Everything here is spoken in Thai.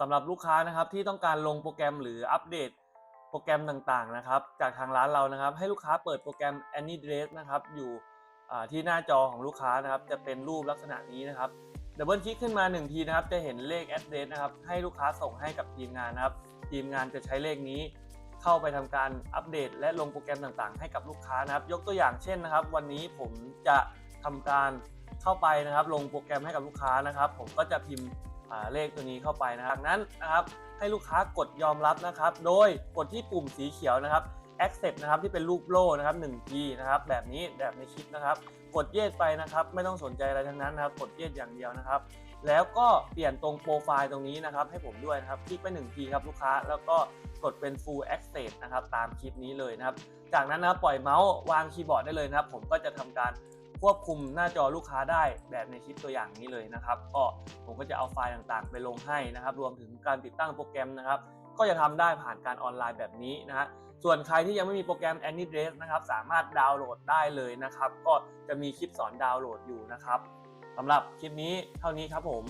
สำหรับลูกค้านะครับที่ต้องการลงโปรแกรมหรืออัปเดตโปรแกรมต่างๆนะครับ จากทางร้านเรานะครับ ให้ลูกค้าเปิดโปรแกรม AnyDress นะครับอยู่ที่หน้าจอของลูกค้านะครับ จะเป็นรูปลักษณะนี้นะครับดับเบิลคลิกขึ้นมา 1 ทีนะครับ จะเห็นเลข address นะครับ ให้ลูกค้าส่งให้กับทีมงานนะครับ ทีมงานจะใช้เลขนี้ เข้าไปทำการอัปเดต และลงโปรแกรมต่างๆ ให้กับลูกค้านะครับ ยกตัวอย่างเช่นนะครับ วันนี้ผมจะทำการเข้าไปนะครับ ลงโปรแกรมให้กับลูกค้านะครับ ผมก็จะพิมพ์ เลขตัวนี้เข้าไปนะครับจากนั้นนะครับให้ลูกค้ากดยอมรับนะครับ โดยกดที่ปุ่มสีเขียวนะครับ accept นะครับที่เป็นรูปโล่นะครับ1ทีนะครับแบบนี้แบบในคลิปนะครับ กดเยสไปนะครับ ไม่ต้องสนใจอะไรทั้งนั้นนะครับ กดเยสอย่างเดียวนะครับ แล้วก็เปลี่ยนตรงโปรไฟล์ตรงนี้นะครับ ให้ผมด้วยนะครับ คลิกไป1ทีครับลูกค้า แล้วก็กดเป็น full access นะครับ ตามคลิปนี้เลยนะครับ จากนั้นนะครับปล่อยเมาส์วางคีย์บอร์ดได้เลยนะครับ ผมก็จะทำการ ควบคุมหน้าจอลูกค้าได้แบบในคลิปตัวอย่างนี้เลยนะครับก็ผมก็จะเอาไฟล์ต่างๆ ไปลงให้นะครับ รวมถึงการติดตั้งโปรแกรมนะครับ ก็จะทำได้ผ่านการออนไลน์แบบนี้นะฮะส่วนใครที่ยังไม่มีโปรแกรม AnyDress นะครับ สามารถดาวน์โหลดได้เลยนะครับ ก็จะมีคลิปสอนดาวน์โหลดอยู่นะครับสำหรับคลิปนี้เท่านี้ครับผม